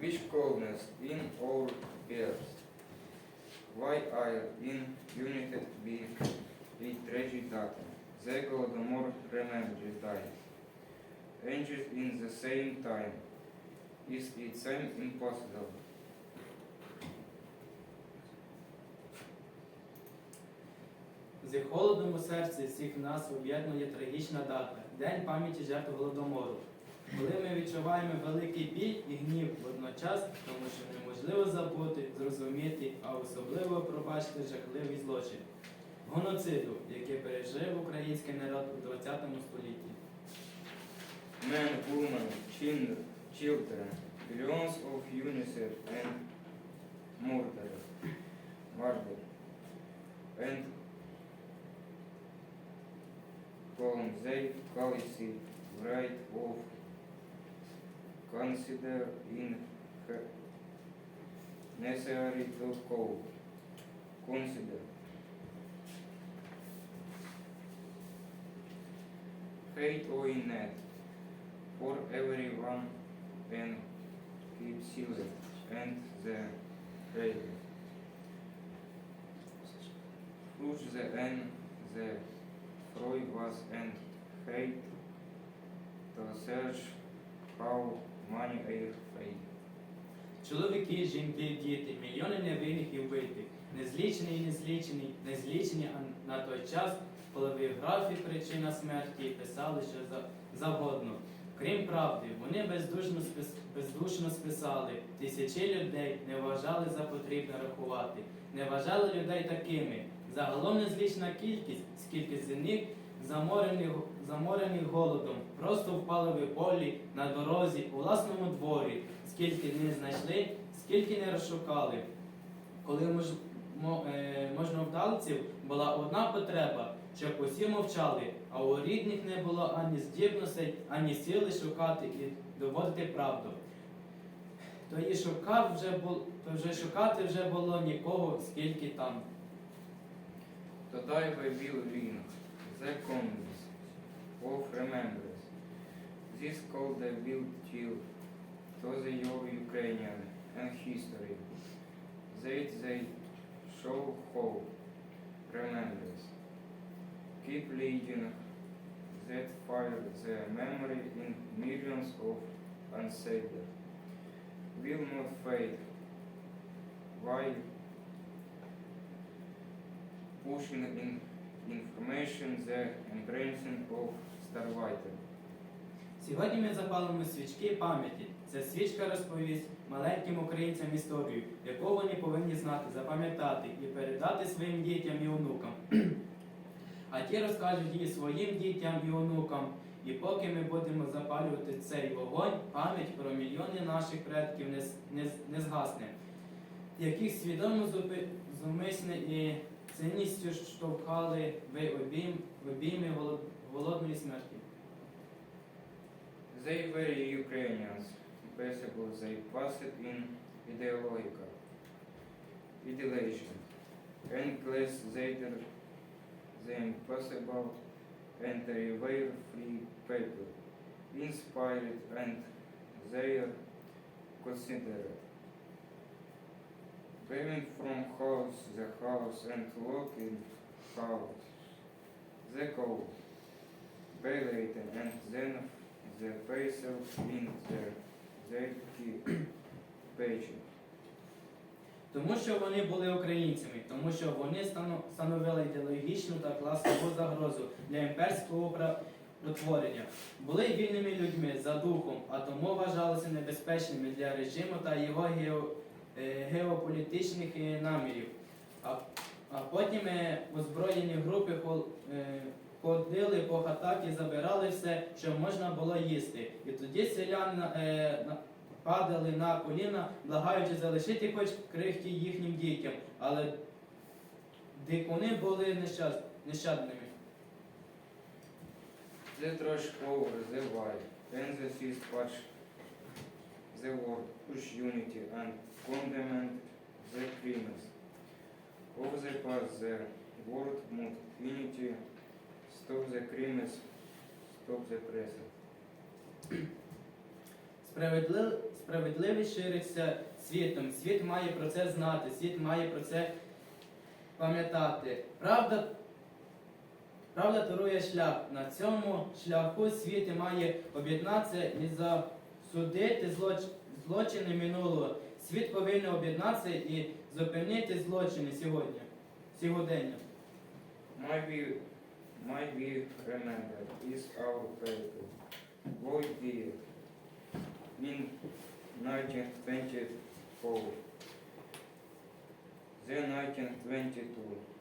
Which coldness in our ears? Why are in united being with tragic data? They go the more remember die. Angels in the same time. Is it same impossible? З холодом серці всіх нас об'єднує трагічна дата День пам'яті жертв голодомору. Коли ми відчуваємо великий біль і гнів водночас, тому що неможливо забути, зрозуміти, а особливо пробачити жахливий злочин геноциду, який пережив український народ у ХХ столітті. Men, women, children, billions of UNICEF and murder, murder, and from they policy right of consider in necessary to call, consider. Hate or in net for everyone and keep silver and the raven. Flush the and the Freud was and hate to search how money air fate. Чоловіки, жінки, діти, мільйони невинних і вбитих, незлічені і незлічені, незлічені, а на той час, коли біографії причина смерті писали що завгодно. Крім правди, вони бездушно, спис, бездушно списали, тисячі людей не вважали за потрібне рахувати, не вважали людей такими. Загалом незлічна кількість, скільки з них заморених, заморених голодом, просто впали в полі, на дорозі, у власному дворі, скільки не знайшли, скільки не розшукали. Коли мож, мо, е, можновдалців була одна потреба, щоб усі мовчали, а у рідних не було ані здібностей, ані сили шукати і доводити правду. То і шукав вже бул, то вже шукати вже було нікого, скільки там. Today we will ring the congress of remembrance. This called the will chill to the Ukrainian and history. They they show hope, remembrance. Keep leading that fire the memory in millions of unsaved. Will not fade. While pushing in information the embracing of Starfighter. Сьогодні ми запалимо свічки пам'яті. Ця свічка розповість маленьким українцям історію, яку вони повинні знати, запам'ятати і передати своїм дітям і онукам. А ті розкажуть її своїм дітям і онукам. І поки ми будемо запалювати цей вогонь, пам'ять про мільйони наших предків не, не, не згасне, яких свідомо зумисне і цінністю штовхали в обійм, в обійми голод- голодної смерті. They were Ukrainians, basically they passed in ideological ideation and class later the impossible and they were free people, inspired and they are considered. Going from house the house and looking house, the call, Bailated and then the vessel in the key page. Тому що вони були українцями, тому що вони становили ідеологічну та класову загрозу для імперського утворення, були вільними людьми за духом, а тому вважалися небезпечними для режиму та його гео, е, геополітичних е, намірів. А, потім е, озброєні групи е, ходили по хатах і забирали все, що можна було їсти. І тоді селяни е, падали на коліна, благаючи залишити хоч крихті їхнім дітям, але дикуни були нещадними. The trash over the wire, and the word push unity and condemn the criminals. Of the past the word mood unity, stop the criminals, stop the present. Справедли- справедливість шириться світом. Світ має про це знати, світ має про це пам'ятати. Правда, правда торує шлях. На цьому шляху світ має об'єднатися і засудити злоч... злочини минулого. Світ повинен об'єднатися і зупинити злочини сьогодні, сьогодення. Might we, might we remember is our paper. Void dear. In 1924. The 1922.